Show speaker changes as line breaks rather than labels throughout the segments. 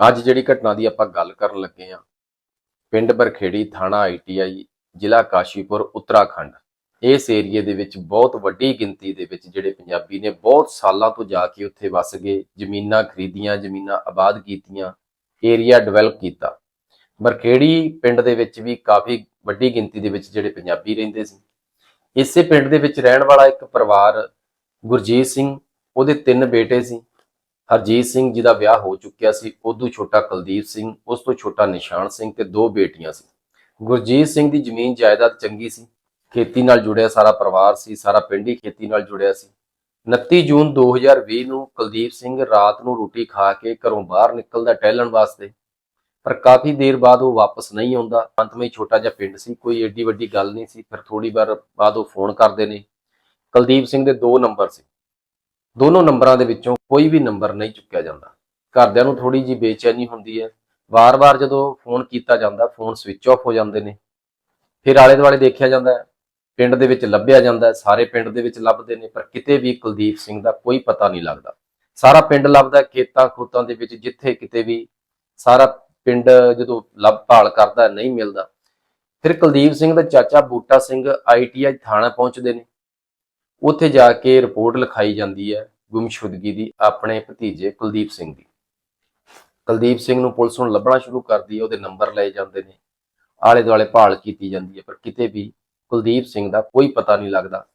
ਅੱਜ ਜਿਹੜੀ ਘਟਨਾ ਦੀ ਆਪਾਂ ਗੱਲ ਕਰਨ ਲੱਗੇ ਆ ਪਿੰਡ ਬਰਖੇੜੀ ਥਾਣਾ ਆਈਟੀਆਈ ਜ਼ਿਲ੍ਹਾ ਕਾਸ਼ੀਪੁਰ, ਉੱਤਰਾਖੰਡ। ਇਸ ਏਰੀਏ ਦੇ ਵਿੱਚ ਬਹੁਤ ਵੱਡੀ ਗਿਣਤੀ ਦੇ ਵਿੱਚ ਜਿਹੜੇ ਪੰਜਾਬੀ ਨੇ ਬਹੁਤ ਸਾਲਾਂ ਤੋਂ ਜਾ ਕੇ ਉੱਥੇ ਵਸ ਗਏ, ਜ਼ਮੀਨਾਂ ਖਰੀਦੀਆਂ, ਜ਼ਮੀਨਾਂ ਆਬਾਦ ਕੀਤੀਆਂ, ਏਰੀਆ ਡਿਵੈਲਪ ਕੀਤਾ। ਬਰਖੇੜੀ ਪਿੰਡ ਦੇ ਵਿੱਚ ਵੀ ਕਾਫੀ ਵੱਡੀ ਗਿਣਤੀ ਦੇ ਵਿੱਚ ਜਿਹੜੇ ਪੰਜਾਬੀ ਰਹਿੰਦੇ ਸੀ। ਇਸੇ ਪਿੰਡ ਦੇ ਵਿੱਚ ਰਹਿਣ ਵਾਲਾ ਇੱਕ ਪਰਿਵਾਰ ਗੁਰਜੀਤ ਸਿੰਘ, ਉਹਦੇ ਤਿੰਨ ਬੇਟੇ ਸੀ। ਹਰਜੀਤ ਸਿੰਘ ਜਿਹਦਾ ਵਿਆਹ ਹੋ ਚੁੱਕਿਆ ਸੀ ਉਦੋਂ ਛੋਟਾ ਕੁਲਦੀਪ ਸਿੰਘ, ਉਸ ਤੋਂ ਛੋਟਾ ਨਿਸ਼ਾਨ ਸਿੰਘ ਤੇ ਦੋ ਬੇਟੀਆਂ ਸੀ। ਗੁਰਜੀਤ ਸਿੰਘ ਦੀ ਜ਼ਮੀਨ ਜਾਇਦਾਦ ਚੰਗੀ ਸੀ, ਖੇਤੀ ਨਾਲ ਜੁੜਿਆ ਸਾਰਾ ਪਰਿਵਾਰ ਸੀ, ਸਾਰਾ ਪਿੰਡ ਹੀ ਖੇਤੀ ਨਾਲ ਜੁੜਿਆ ਸੀ। 29 ਜੂਨ 2020 ਨੂੰ ਕੁਲਦੀਪ ਸਿੰਘ ਰਾਤ ਨੂੰ ਰੋਟੀ ਖਾ ਕੇ ਘਰੋਂ ਬਾਹਰ ਨਿਕਲਦਾ ਟਹਿਲਣ ਵਾਸਤੇ, ਪਰ ਕਾਫੀ ਦੇਰ ਬਾਅਦ ਉਹ ਵਾਪਸ ਨਹੀਂ ਆਉਂਦਾ। ਅੰਤਮਈ ਛੋਟਾ ਜਿਹਾ ਪਿੰਡ ਸੀ, ਕੋਈ ਏਡੀ ਵੱਡੀ ਗੱਲ ਨਹੀਂ ਸੀ, ਫਿਰ ਥੋੜੀ ਵਾਰ ਬਾਅਦ ਉਹ ਫੋਨ ਕਰਦੇ ਨੇ। ਕੁਲਦੀਪ ਸਿੰਘ ਦੇ ਦੋ ਨੰਬਰ ਸੀ। ਦੋਨੋਂ ਨੰਬਰਾਂ ਦੇ ਵਿੱਚੋਂ ਕੋਈ ਵੀ ਨੰਬਰ ਨਹੀਂ ਚੁੱਕਿਆ ਜਾਂਦਾ। ਘਰਦਿਆਂ ਨੂੰ ਥੋੜੀ ਜੀ ਬੇਚੈਨੀ ਹੁੰਦੀ ਹੈ। ਵਾਰ-ਵਾਰ ਜਦੋਂ ਫੋਨ ਕੀਤਾ ਜਾਂਦਾ, ਫੋਨ ਸਵਿਚ ਆਫ ਹੋ ਜਾਂਦੇ ਨੇ। ਫਿਰ ਆਲੇ ਦੁਆਲੇ ਦੇਖਿਆ ਜਾਂਦਾ ਪਿੰਡ ਦੇ ਵਿੱਚ ਲੱਭਿਆ ਜਾਂਦਾ ਸਾਰੇ ਪਿੰਡ ਦੇ ਵਿੱਚ ਲੱਭਦੇ ਨੇ, ਪਰ ਕਿਤੇ ਵੀ ਕੁਲਦੀਪ ਸਿੰਘ ਦਾ ਕੋਈ ਪਤਾ ਨਹੀਂ ਲੱਗਦਾ। ਸਾਰਾ ਪਿੰਡ ਲੱਭਦਾ ਖੇਤਾਂ ਖੋਤਾਂ ਦੇ ਵਿੱਚ ਜਿੱਥੇ ਕਿਤੇ ਵੀ ਸਾਰਾ ਪਿੰਡ ਜਦੋਂ ਲੱਭ ਭਾਲ ਕਰਦਾ ਨਹੀਂ ਮਿਲਦਾ। ਫਿਰ ਕੁਲਦੀਪ ਸਿੰਘ ਦਾ ਚਾਚਾ ਬੂਟਾ ਸਿੰਘ ਆਈਟੀਆਈ ਥਾਣਾ ਪਹੁੰਚਦੇ ਨੇ। ਉੱਥੇ ਜਾ ਕੇ ਰਿਪੋਰਟ ਲਿਖਾਈ ਜਾਂਦੀ ਹੈ ਗੁੰਮਸ਼ੁਦਗੀ ਦੀ ਆਪਣੇ ਭਤੀਜੇ ਕੁਲਦੀਪ ਸਿੰਘ ਦੀ। ਕੁਲਦੀਪ ਸਿੰਘ ਨੂੰ ਪੁਲਿਸ ਨੂੰ ਲੱਭਣਾ ਸ਼ੁਰੂ ਕਰਦੀ ਹੈ, ਉਹਦੇ ਨੰਬਰ ਲਏ ਜਾਂਦੇ ਨੇ। ਆਲੇ ਦੁਆਲੇ ਭਾਲ ਕੀਤੀ ਜਾਂਦੀ ਹੈ, ਪਰ ਕਿਤੇ ਵੀ ਕੁਲਦੀਪ ਸਿੰਘ ਦਾ ਕੋਈ ਪਤਾ ਨਹੀਂ ਲੱਗਦਾ।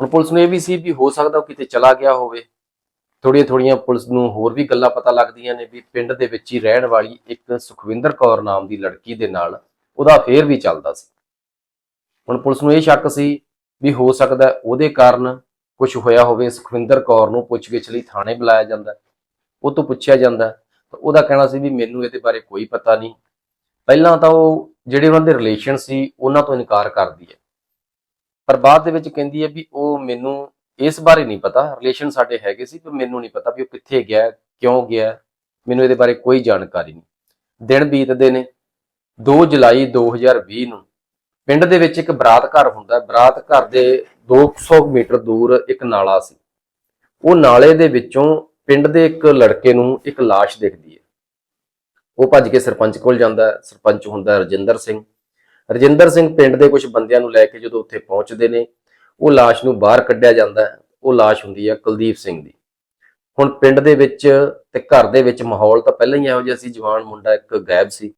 ਹੁਣ ਪੁਲਿਸ ਨੂੰ ਇਹ ਵੀ ਸੀ ਵੀ ਹੋ ਸਕਦਾ ਉਹ ਕਿਤੇ ਚਲਾ ਗਿਆ ਹੋਵੇ। ਥੋੜੀਆਂ ਥੋੜੀਆਂ ਪੁਲਿਸ ਨੂੰ ਹੋਰ ਵੀ ਗੱਲਾਂ ਪਤਾ ਲੱਗਦੀਆਂ ਨੇ ਵੀ ਪਿੰਡ ਦੇ ਵਿੱਚ ਹੀ ਰਹਿਣ ਵਾਲੀ ਇੱਕ ਸੁਖਵਿੰਦਰ ਕੌਰ ਨਾਮ ਦੀ ਲੜਕੀ ਦੇ ਨਾਲ ਉਹਦਾ ਫੇਰ ਵੀ ਚੱਲਦਾ ਸੀ। ਹੁਣ ਪੁਲਿਸ ਨੂੰ ਇਹ ਸ਼ੱਕ ਸੀ ਵੀ ਹੋ ਸਕਦਾ ਉਹਦੇ ਕਾਰਨ ਕੁਝ ਹੋਇਆ ਹੋਵੇ, ਸੁਖਵਿੰਦਰ ਕੌਰ ਨੂੰ ਪੁੱਛਗਿੱਛ ਲਈ ਥਾਣੇ ਬੁਲਾਇਆ ਜਾਂਦਾ ਉਹ ਤੋਂ ਪੁੱਛਿਆ ਜਾਂਦਾ ਤਾਂ ਉਹਦਾ ਕਹਿਣਾ ਸੀ ਵੀ ਮੈਨੂੰ ਇਹਦੇ ਬਾਰੇ ਕੋਈ ਪਤਾ ਨਹੀਂ। ਪਹਿਲਾਂ ਤਾਂ ਉਹ ਜਿਹੜੇ ਉਹਨਾਂ ਦੇ ਰਿਲੇਸ਼ਨ ਸੀ, ਉਹਨਾਂ ਤੋਂ ਇਨਕਾਰ ਕਰਦੀ ਹੈ। ਪਰ ਬਾਅਦ ਦੇ ਵਿੱਚ ਕਹਿੰਦੀ ਹੈ ਵੀ ਉਹ ਮੈਨੂੰ ਇਸ ਬਾਰੇ ਨਹੀਂ ਪਤਾ। ਰਿਲੇਸ਼ਨ ਸਾਡੇ ਹੈਗੇ ਸੀ, ਪਰ ਮੈਨੂੰ ਨਹੀਂ ਪਤਾ ਵੀ ਉਹ ਕਿੱਥੇ ਗਿਆ, ਕਿਉਂ ਗਿਆ। ਮੈਨੂੰ ਇਹਦੇ ਬਾਰੇ ਕੋਈ ਜਾਣਕਾਰੀ ਨਹੀਂ। ਦਿਨ ਬੀਤਦੇ ਨੇ। 2 ਜੁਲਾਈ 2020 ਨੂੰ ਪਿੰਡ ਦੇ ਵਿੱਚ ਇੱਕ ਬਰਾਤ ਘਰ ਹੁੰਦਾ ਬਰਾਤ ਘਰ ਦੇ 200 ਮੀਟਰ ਦੂਰ ਇੱਕ ਨਾਲਾ ਸੀ। ਉਹ ਨਾਲੇ ਦੇ ਵਿੱਚੋਂ ਪਿੰਡ ਦੇ ਇੱਕ ਲੜਕੇ ਨੂੰ ਇੱਕ ਲਾਸ਼ ਦਿਖਦੀ ਹੈ। ਉਹ ਭੱਜ ਕੇ ਸਰਪੰਚ ਕੋਲ ਜਾਂਦਾ ਹੈ। ਸਰਪੰਚ ਹੁੰਦਾ ਰਜਿੰਦਰ ਸਿੰਘ। ਰਜਿੰਦਰ ਸਿੰਘ ਪਿੰਡ ਦੇ ਕੁਝ ਬੰਦਿਆਂ ਨੂੰ ਲੈ ਕੇ ਜਦੋਂ ਉੱਥੇ ਪਹੁੰਚਦੇ ਨੇ, ਉਹ ਲਾਸ਼ ਨੂੰ ਬਾਹਰ ਕੱਢਿਆ ਜਾਂਦਾ ਹੈ। ਉਹ ਲਾਸ਼ ਹੁੰਦੀ ਹੈ ਕੁਲਦੀਪ ਸਿੰਘ ਦੀ। ਹੁਣ ਪਿੰਡ ਦੇ ਵਿੱਚ ਤੇ ਘਰ ਦੇ ਵਿੱਚ ਮਾਹੌਲ ਤਾਂ ਪਹਿਲਾਂ ਹੀ ਇਹੋ ਜਿਹਾ ਸੀ। ਜਵਾਨ ਮੁੰਡਾ ਇੱਕ ਗਾਇਬ ਸੀ।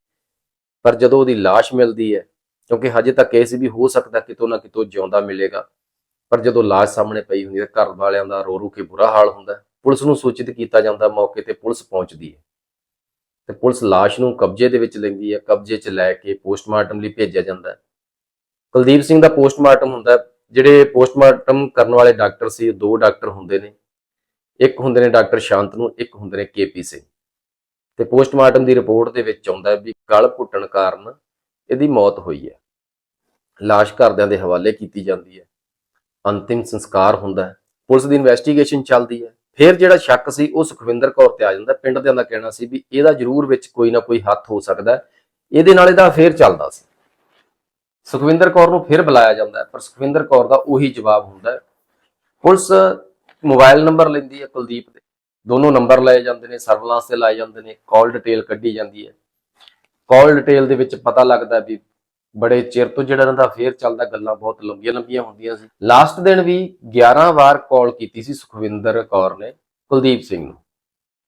ਪਰ ਜਦੋਂ ਉਹਦੀ ਲਾਸ਼ ਮਿਲਦੀ ਹੈ ਕਿਉਂਕਿ ਹਜੇ ਤੱਕ ਇਹ ਸੀ ਵੀ ਹੋ ਸਕਦਾ ਕਿਤੋਂ ਨਾ ਕਿਤੋਂ ਜਿਉਂਦਾ ਮਿਲੇਗਾ। ਪਰ ਜਦੋਂ ਲਾਸ਼ ਸਾਹਮਣੇ ਪਈ ਹੁੰਦੀ ਹੈ, ਘਰ ਵਾਲਿਆਂ ਦਾ ਰੋ ਰੋ ਕੇ ਬੁਰਾ ਹਾਲ ਹੁੰਦਾ ਪੁਲਿਸ ਨੂੰ ਸੂਚਿਤ ਕੀਤਾ ਜਾਂਦਾ ਮੌਕੇ ਤੇ ਪੁਲਿਸ ਪਹੁੰਚਦੀ ਹੈ। ਤੇ ਪੁਲਿਸ ਲਾਸ਼ ਨੂੰ ਕਬਜ਼ੇ ਦੇ ਵਿੱਚ ਲੈਂਦੀ ਹੈ। ਕਬਜ਼ੇ 'ਚ ਲੈ ਕੇ ਪੋਸਟਮਾਰਟਮ ਲਈ ਭੇਜਿਆ ਜਾਂਦਾ ਹੈ। ਕੁਲਦੀਪ ਸਿੰਘ ਦਾ ਪੋਸਟਮਾਰਟਮ ਹੁੰਦਾ ਜਿਹੜੇ ਪੋਸਟਮਾਰਟਮ ਕਰਨ ਵਾਲੇ ਡਾਕਟਰ ਸੀ, ਦੋ ਡਾਕਟਰ ਹੁੰਦੇ ਨੇ। ਇੱਕ ਹੁੰਦੇ ਨੇ ਡਾਕਟਰ ਸ਼ਾਂਤਨੂ ਇੱਕ ਹੁੰਦੇ ਨੇ ਕੇਪੀ ਸਿੰਘ। ਤੇ ਪੋਸਟਮਾਰਟਮ ਦੀ ਰਿਪੋਰਟ ਦੇ ਵਿੱਚ ਆਉਂਦਾ ਵੀ ਗਲ ਘੁੱਟਣ ਕਾਰਨ ਇਹਦੀ ਮੌਤ ਹੋਈ ਹੈ। ਲਾਸ਼ ਘਰਦਿਆਂ ਦੇ ਹਵਾਲੇ ਕੀਤੀ ਜਾਂਦੀ ਹੈ। ਅੰਤਿਮ ਸੰਸਕਾਰ ਹੁੰਦਾ ਹੈ। ਪੁਲਿਸ ਦੀ ਇਨਵੈਸਟੀਗੇਸ਼ਨ ਚੱਲਦੀ ਹੈ। ਫਿਰ ਜਿਹੜਾ ਸ਼ੱਕ ਸੀ, ਉਹ ਸੁਖਵਿੰਦਰ ਕੌਰ ਤੇ ਆ ਜਾਂਦਾ। ਹੈ। ਪਿੰਡ ਦਿਆਂ ਦਾ ਕਹਿਣਾ ਸੀ ਵੀ ਇਹਦਾ ਜ਼ਰੂਰ ਵਿੱਚ ਕੋਈ ਨਾ ਕੋਈ ਹੱਥ ਹੋ ਸਕਦਾ ਇਹਦੇ ਨਾਲ ਇਹਦਾ ਫੇਰ ਚੱਲਦਾ ਸੀ। ਸੁਖਵਿੰਦਰ ਕੌਰ ਨੂੰ ਫਿਰ ਬੁਲਾਇਆ ਜਾਂਦਾ ਪਰ ਸੁਖਵਿੰਦਰ ਕੌਰ ਦਾ ਉਹੀ ਜਵਾਬ ਹੁੰਦਾ ਪੁਲਿਸ ਮੋਬਾਈਲ ਨੰਬਰ ਲੈਂਦੀ ਹੈ ਕੁਲਦੀਪ ਦੇ। ਦੋਨੋਂ ਨੰਬਰ ਲਏ ਜਾਂਦੇ ਨੇ, ਸਰਵਲਾਂਸ ਤੇ ਲਾਏ ਜਾਂਦੇ ਨੇ, ਕਾਲ ਡਿਟੇਲ ਕੱਢੀ ਜਾਂਦੀ ਹੈ। ਕਾਲ ਡਿਟੇਲ ਦੇ ਵਿੱਚ ਪਤਾ ਲੱਗਦਾ ਵੀ ਬੜੇ ਚਿਰ ਤੋਂ ਜਿਹੜਾ ਇਹਨਾਂ ਦਾ ਫੇਰ ਚੱਲਦਾ, ਗੱਲਾਂ ਬਹੁਤ ਲੰਬੀਆਂ ਲੰਬੀਆਂ ਹੁੰਦੀਆਂ ਸੀ। ਲਾਸਟ ਦਿਨ ਵੀ 11 ਵਾਰ ਕਾਲ ਕੀਤੀ ਸੀ ਸੁਖਵਿੰਦਰ ਕੌਰ ਨੇ ਕੁਲਦੀਪ ਸਿੰਘ ਨੂੰ।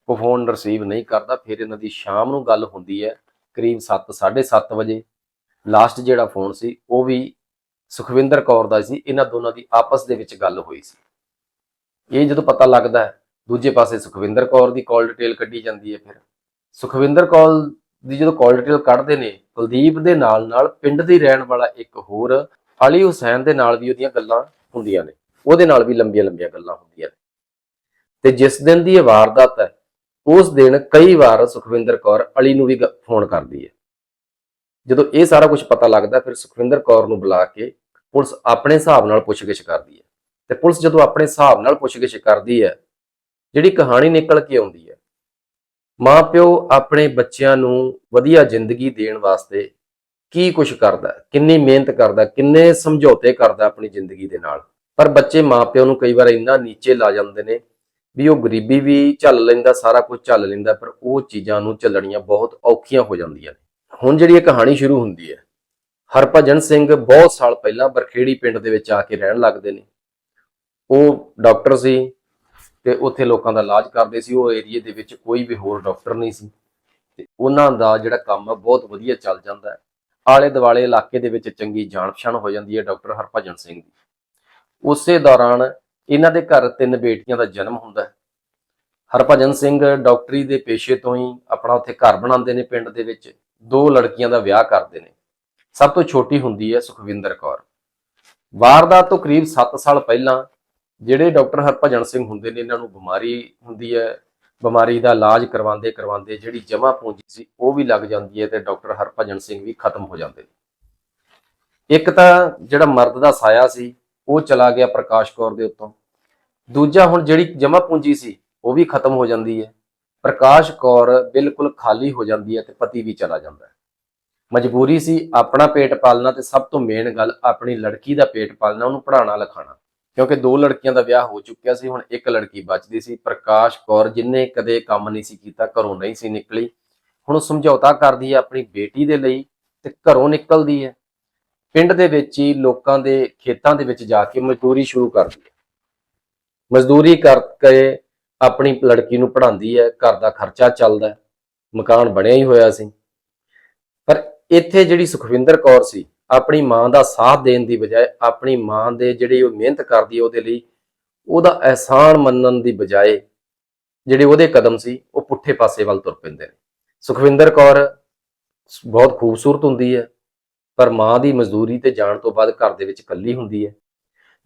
ਉਹ ਫੋਨ ਰਿਸੀਵ ਨਹੀਂ ਕਰਦਾ, ਫਿਰ ਇਹਨਾਂ ਦੀ ਸ਼ਾਮ ਨੂੰ ਗੱਲ ਹੁੰਦੀ ਹੈ ਕਰੀਬ 7 7:30 ਵਜੇ। ਲਾਸਟ ਜਿਹੜਾ ਫੋਨ ਸੀ, ਉਹ ਵੀ ਸੁਖਵਿੰਦਰ ਕੌਰ ਦਾ ਸੀ। ਇਹਨਾਂ ਦੋਨਾਂ ਦੀ ਆਪਸ ਦੇ ਵਿੱਚ ਗੱਲ ਹੋਈ ਸੀ। ਇਹ ਜਦੋਂ ਪਤਾ ਲੱਗਦਾ ਹੈ, ਦੂਜੇ ਪਾਸੇ ਸੁਖਵਿੰਦਰ ਕੌਰ ਦੀ ਕਾਲ ਡਿਟੇਲ ਕੱਢੀ ਜਾਂਦੀ ਹੈ ਫਿਰ। ਸੁਖਵਿੰਦਰ ਕੌਰ ਦੀ ਜਦੋਂ ਕਾਲ ਡਿਟੇਲ ਕੱਢਦੇ ਨੇ, ਕੁਲਦੀਪ ਦੇ ਨਾਲ ਨਾਲ ਪਿੰਡ ਦੇ ਰਹਿਣ ਵਾਲਾ ਇੱਕ ਹੋਰ ਅਲੀ ਹੁਸੈਨ ਦੇ ਨਾਲ ਵੀ ਉਹਦੀਆਂ ਗੱਲਾਂ ਹੁੰਦੀਆਂ ਨੇ। ਉਹਦੇ ਨਾਲ ਵੀ ਲੰਬੀਆਂ ਲੰਬੀਆਂ ਗੱਲਾਂ ਹੁੰਦੀਆਂ ਨੇ। ਤੇ ਜਿਸ ਦਿਨ ਦੀ ਇਹ ਵਾਰਦਾਤ ਹੈ, ਉਸ ਦਿਨ ਕਈ ਵਾਰ ਸੁਖਵਿੰਦਰ ਕੌਰ ਅਲੀ ਨੂੰ ਵੀ ਗ- ਫੋਨ ਕਰਦੀ ਹੈ। ਜਦੋਂ ਇਹ ਸਾਰਾ ਕੁਝ ਪਤਾ ਲੱਗਦਾ, ਫਿਰ ਸੁਖਵਿੰਦਰ ਕੌਰ ਨੂੰ ਬੁਲਾ ਕੇ ਪੁਲਿਸ ਆਪਣੇ ਹਿਸਾਬ ਨਾਲ ਪੁੱਛਗਿੱਛ ਕਰਦੀ ਹੈ। ਤੇ ਪੁਲਿਸ ਜਦੋਂ ਆਪਣੇ ਹਿਸਾਬ ਨਾਲ ਪੁੱਛਗਿੱਛ ਕਰਦੀ ਹੈ, ਜਿਹੜੀ ਕਹਾਣੀ ਨਿਕਲ ਕੇ ਆਉਂਦੀ ਹੈ ਮਾਂ ਪਿਓ ਆਪਣੇ ਬੱਚਿਆਂ ਨੂੰ ਵਧੀਆ ਜ਼ਿੰਦਗੀ ਦੇਣ ਵਾਸਤੇ ਕੀ ਕੁਝ ਕਰਦਾ, ਕਿੰਨੀ ਮਿਹਨਤ ਕਰਦਾ, ਕਿੰਨੇ ਸਮਝੌਤੇ ਕਰਦਾ ਆਪਣੀ ਜ਼ਿੰਦਗੀ ਦੇ ਨਾਲ। ਪਰ ਬੱਚੇ ਮਾਂ ਪਿਓ ਨੂੰ ਕਈ ਵਾਰ ਇੰਨਾ ਨੀਚੇ ਲਾ ਜਾਂਦੇ ਨੇ ਵੀ ਉਹ ਗਰੀਬੀ ਵੀ ਝੱਲ ਲੈਂਦਾ, ਸਾਰਾ ਕੁਝ ਝੱਲ ਲੈਂਦਾ, ਪਰ ਉਹ ਚੀਜ਼ਾਂ ਨੂੰ ਝੱਲਣੀਆਂ ਬਹੁਤ ਔਖੀਆਂ ਹੋ ਜਾਂਦੀਆਂ ਨੇ। ਹੁਣ ਜਿਹੜੀ ਇਹ ਕਹਾਣੀ ਸ਼ੁਰੂ ਹੁੰਦੀ ਹੈ, ਹਰਭਜਨ ਸਿੰਘ ਬਹੁਤ ਸਾਲ ਪਹਿਲਾਂ ਬਰਖੇੜੀ ਪਿੰਡ ਦੇ ਵਿੱਚ ਆ ਕੇ ਰਹਿਣ ਲੱਗਦੇ ਨੇ। ਉਹ ਡਾਕਟਰ ਸੀ ਤੇ ਉੱਥੇ ਲੋਕਾਂ ਦਾ ਇਲਾਜ ਕਰਦੇ ਸੀ, ਉਹ ਏਰੀਏ ਦੇ ਵਿੱਚ ਕੋਈ ਵੀ ਹੋਰ ਡਾਕਟਰ ਨਹੀਂ ਸੀ। ਤੇ ਉਹਨਾਂ ਦਾ ਜਿਹੜਾ ਕੰਮ ਬਹੁਤ ਵਧੀਆ ਚੱਲ ਜਾਂਦਾ ਹੈ। ਆਲੇ ਦੁਆਲੇ ਇਲਾਕੇ ਦੇ ਵਿੱਚ ਚੰਗੀ ਜਾਣ ਪਛਾਣ ਹੋ ਜਾਂਦੀ ਹੈ ਡਾਕਟਰ ਹਰਭਜਨ ਸਿੰਘ ਦੀ। ਉਸੇ ਦੌਰਾਨ ਇਹਨਾਂ ਦੇ ਘਰ ਤਿੰਨ ਬੇਟੀਆਂ ਦਾ ਜਨਮ ਹੁੰਦਾ ਹੈ। ਹਰਭਜਨ ਸਿੰਘ ਡਾਕਟਰੀ ਦੇ ਪੇਸ਼ੇ ਤੋਂ ਹੀ ਆਪਣਾ ਉੱਥੇ ਘਰ ਬਣਾਉਂਦੇ ਨੇ ਪਿੰਡ ਦੇ ਵਿੱਚ। ਦੋ ਲੜਕੀਆਂ ਦਾ ਵਿਆਹ ਕਰਦੇ ਨੇ। ਸਭ ਤੋਂ ਛੋਟੀ ਹੁੰਦੀ ਹੈ ਸੁਖਵਿੰਦਰ ਕੌਰ। ਵਾਰਦਾਤ ਤੋਂ ਕਰੀਬ 7 ਸਾਲ ਪਹਿਲਾਂ ਜਿਹੜੇ ਡਾਕਟਰ ਹਰਭਜਨ ਸਿੰਘ ਹੁੰਦੇ ਨੇ, ਇਹਨਾਂ ਨੂੰ ਬਿਮਾਰੀ ਹੁੰਦੀ ਹੈ, ਬਿਮਾਰੀ ਦਾ ਇਲਾਜ ਕਰਵਾਉਂਦੇ ਕਰਵਾਉਂਦੇ ਜਿਹੜੀ ਜਮਾ ਪੂੰਜੀ ਸੀ, ਉਹ ਵੀ ਲੱਗ ਜਾਂਦੀ ਹੈ ਤੇ ਡਾਕਟਰ ਹਰਭਜਨ ਸਿੰਘ ਵੀ ਖਤਮ ਹੋ ਜਾਂਦੇ ਨੇ। ਇੱਕ ਤਾਂ ਜਿਹੜਾ ਮਰਦ ਦਾ ਸਾਇਆ ਸੀ, ਉਹ ਚਲਾ ਗਿਆ ਪ੍ਰਕਾਸ਼ ਕੌਰ ਦੇ ਉੱਤੋਂ। ਦੂਜਾ ਹੁਣ ਜਿਹੜੀ ਜਮਾ ਪੂੰਜੀ ਸੀ, ਉਹ ਵੀ ਖਤਮ ਹੋ ਜਾਂਦੀ ਹੈ। ਪ੍ਰਕਾਸ਼ ਕੌਰ ਬਿਲਕੁਲ ਖਾਲੀ ਹੋ ਜਾਂਦੀ ਹੈ ਤੇ ਪਤੀ ਵੀ ਚਲਾ ਜਾਂਦਾ ਹੈ। ਮਜਬੂਰੀ ਸੀ ਆਪਣਾ ਪੇਟ ਪਾਲਣਾ ਤੇ ਸਭ ਤੋਂ ਮੇਨ ਗੱਲ ਆਪਣੀ ਲੜਕੀ ਦਾ ਪੇਟ ਪਾਲਣਾ, ਉਹਨੂੰ ਪੜਾਉਣਾ ਲਿਖਾਉਣਾ। ਕਿਉਂਕਿ ਦੋ ਲੜਕੀਆਂ ਦਾ ਵਿਆਹ ਹੋ ਚੁੱਕਿਆ ਸੀ, ਹੁਣ ਇੱਕ ਲੜਕੀ ਬਚਦੀ ਸੀ। ਪ੍ਰਕਾਸ਼ ਕੌਰ ਜਿਨੇ ਕਦੇ ਕੰਮ ਨਹੀਂ ਸੀ ਕੀਤਾ, ਘਰੋਂ ਨਹੀਂ ਸੀ ਨਿਕਲੀ। ਹੁਣ ਸਮਝੌਤਾ ਕਰਦੀ ਹੈ ਆਪਣੀ ਬੇਟੀ ਦੇ ਲਈ ਤੇ ਘਰੋਂ ਨਿਕਲਦੀ ਹੈ। ਪਿੰਡ ਦੇ ਵਿੱਚ ਹੀ ਲੋਕਾਂ ਦੇ ਖੇਤਾਂ ਦੇ ਵਿੱਚ ਜਾ ਕੇ ਮਜ਼ਦੂਰੀ ਸ਼ੁਰੂ ਕਰਦੀ ਹੈ। ਮਜ਼ਦੂਰੀ ਕਰਕੇ ਆਪਣੀ ਲੜਕੀ ਨੂੰ ਪੜ੍ਹਾਉਂਦੀ ਹੈ, ਘਰ ਦਾ ਖਰਚਾ ਚੱਲਦਾ ਮਕਾਨ ਬਣਿਆ ਹੀ ਹੋਇਆ ਸੀ। ਪਰ ਇੱਥੇ ਜਿਹੜੀ ਸੁਖਵਿੰਦਰ ਕੌਰ ਸੀ ਆਪਣੀ ਮਾਂ ਦਾ ਸਾਥ ਦੇਣ ਦੀ ਬਜਾਏ ਆਪਣੀ ਮਾਂ ਦੇ ਜਿਹੜੀ ਉਹ ਮਿਹਨਤ ਕਰਦੀ ਹੈ ਉਹਦੇ ਲਈ, ਉਹਦਾ ਅਹਿਸਾਨ ਮੰਨਣ ਦੀ ਬਜਾਏ ਜਿਹੜੇ ਉਹਦੇ ਕਦਮ ਸੀ, ਉਹ ਪੁੱਠੇ ਪਾਸੇ ਵੱਲ ਤੁਰ ਪੈਂਦੇ ਨੇ। ਸੁਖਵਿੰਦਰ ਕੌਰ ਬਹੁਤ ਖੂਬਸੂਰਤ ਹੁੰਦੀ ਹੈ, ਪਰ ਮਾਂ ਦੀ ਮਜ਼ਦੂਰੀ ਤੇ ਜਾਣ ਤੋਂ ਬਾਅਦ ਘਰ ਦੇ ਵਿੱਚ ਇਕੱਲੀ ਹੁੰਦੀ ਹੈ।